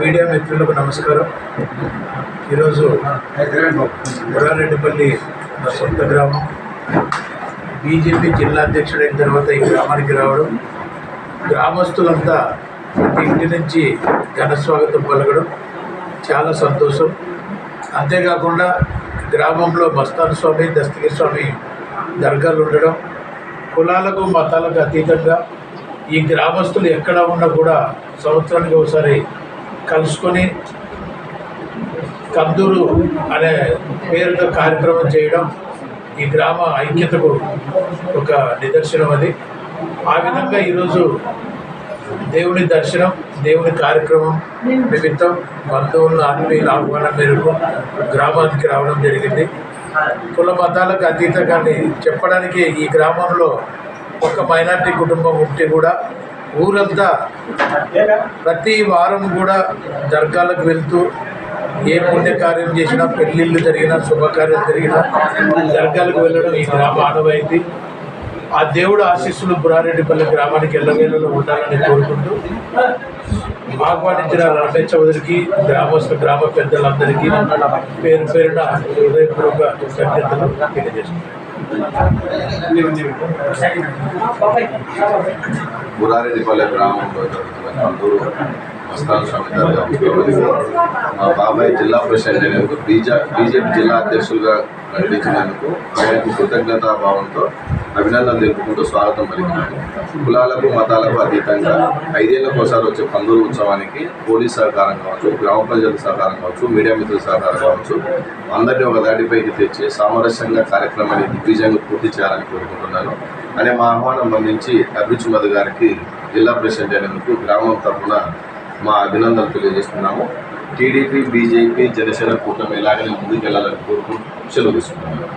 Media మిత్రులకు నమస్కారం. ఈరోజు మురారెడ్డిపల్లి నా సొంత గ్రామం. బీజేపీ జిల్లా అధ్యక్షుడైన తర్వాత ఈ గ్రామానికి రావడం గ్రామస్తులంతా ప్రతి ఇంటి నుంచి ఘనస్వాగతం పలకడం చాలా సంతోషం. అంతేకాకుండా గ్రామంలో మస్తాన్ స్వామి దస్తగిరి స్వామి దర్గాలు ఉండడం కులాలకు మతాలకు అతీతంగా ఈ గ్రామస్తులు ఎక్కడ ఉన్నా కూడా సంవత్సరానికి ఒకసారి కలుసుకొని కందూరు అనే పేరుతో కార్యక్రమం చేయడం ఈ గ్రామ ఐక్యతకు ఒక నిదర్శనం అది. ఆ విధంగా ఈరోజు దేవుని దర్శనం దేవుని కార్యక్రమం నిమిత్తం బంధువులను ఆత్మీయుల ఆహ్వానం మేరకు గ్రామానికి రావడం జరిగింది. కుల మతాలకు అతీతంగానే చెప్పడానికి ఈ గ్రామంలో ఒక మైనార్టీ కుటుంబం ఉంటే కూడా ఊరంతా ప్రతి వారం కూడా దర్గాలకు వెళ్తూ ఏ పుణ్యకార్యం చేసినా పెళ్ళిళ్ళు జరిగినా శుభకార్యం జరిగినా దర్గాలకు వెళ్ళడం ఈ గ్రామ ఆనవాయింది ఆ దేవుడు ఆశీస్సులు బురారెడ్డిపల్లి గ్రామానికి ఎల్లవేళలో ఉండాలని కోరుకుంటూ ఆహ్వానించిన రమేష్ చౌదరికి గ్రామస్థ గ్రామ పెద్దలందరికీ పేరు పేరున హృదయపూర్వక కృతజ్ఞతలు తెలియజేస్తున్నాను. బురారెడ్డిపల్లె గ్రామంలో జరుగుతున్న కందూరు స్వామి మా బాబాయ్ జిల్లా ప్రెసిడెంట్ అయినందుకు బీజా బీజేపీ జిల్లా అధ్యక్షులుగా నడిపించినందుకు ఆయనకు కృతజ్ఞతా భావంతో అభినందనలు తెలుపుకుంటూ స్వాగతం పలికినాను కులాలకు మతాలకు అతీతంగా ఐదేళ్ళకు ఒకసారి వచ్చే పందుల ఉత్సవానికి పోలీస్ సహకారం కావచ్చు గ్రామ ప్రజల సహకారం కావచ్చు మీడియా మిత్రుల సహకారం కావచ్చు అందరినీ ఒక దాటిపైకి తెచ్చి సామరస్యంగా కార్యక్రమాన్ని దిగ్విజయంగా పూర్తి చేయాలని కోరుకుంటున్నాను. అనే మా ఆహ్వానం అందించి అభిరుచి మధు గారికి జిల్లా ప్రెసిడెంట్ అయినందుకు గ్రామం తరఫున మా అభినందనలు తెలియజేస్తున్నాము టీడీపీ బీజేపీ జనసేన కూటమి ఎలాగైనా ముందుకెళ్ళాలని కోరుకుంటూ సెలవు తీసుకున్నాను